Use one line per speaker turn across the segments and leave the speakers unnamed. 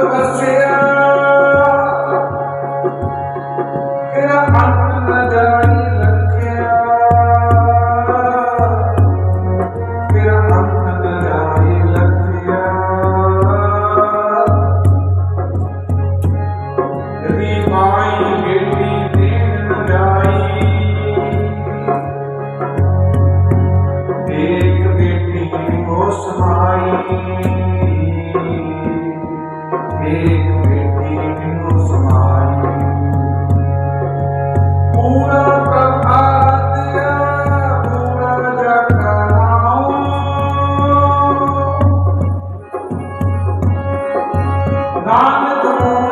você. एक बेटी को संभाली पूरा प्रभात दिया पूरा जगनाओ नाम तुम्हारा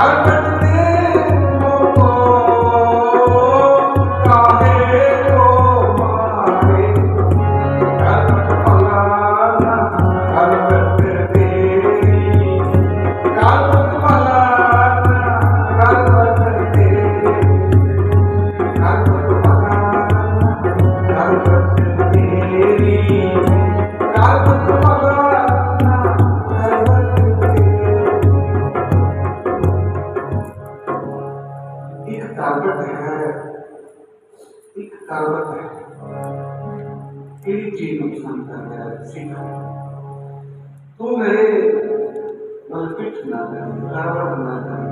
Albert ਇੱਕ ਕਰਮਟ ਹੈ ਕਿਹੜੀ ਚੀਜ਼ ਨੂੰ ਪਸੰਦ ਕਰਦਾ ਹੈ ਸਿੱਖ ਤੂੰ ਮੇਰੇ ਵੱਲ ਪਿੱਠ ਨਾ ਕਰ ਕਰਵਟ ਨਾ ਕਰ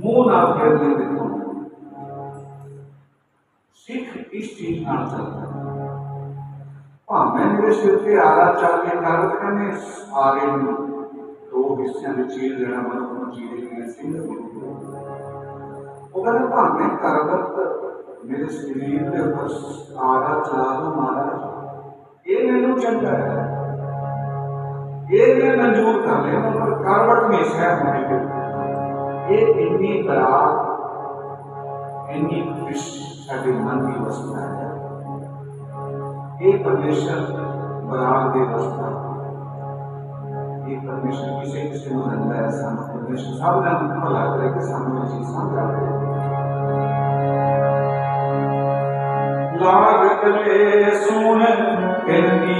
ਮੂੰਹ ਨਾ ਫੇਰਨੇ ਦੇਖੋ ਸਿੱਖ ਇਸ ਚੀਜ਼ ਨਾਲ ਚੱਲਦਾ ਹੈ ਭਾਵੇਂ ਮੇਰੇ ਸਿਰ ਤੇ ਆਲਾ ਚੱਲ ਕੇ ਕਰਵਟ ਕਰਨੇ ਆਗੇ ਨੂੰ ਦੋ ਹਿੱਸਿਆਂ ਵਿੱਚ ਚੀਰ ਦੇਣਾ ਮਨੁੱਖ ਨੂੰ ਚੀਰੇ ਕੇ ਸਿੰਘ ਉਹ ਕਹਿੰਦਾ ਭਾਵੇਂ ਕਰਵਟ मेरे शरीर के ऊपर आरा चला दो महाराज ये मैनू चंगा है ये मैं। मंजूर कर लेना पर करवट में शहर होने को ये इन्नी बरात इन्नी खुश साढ़े मन की वस्ता है ये परमेश्वर बरात दे वसना ये परमेश्वर किसी किसी को रंगा है? सामने परमेश्वर सब रंग भला करे कि सामने चीज़ समझा करे பாகலே சூழல் என் நீ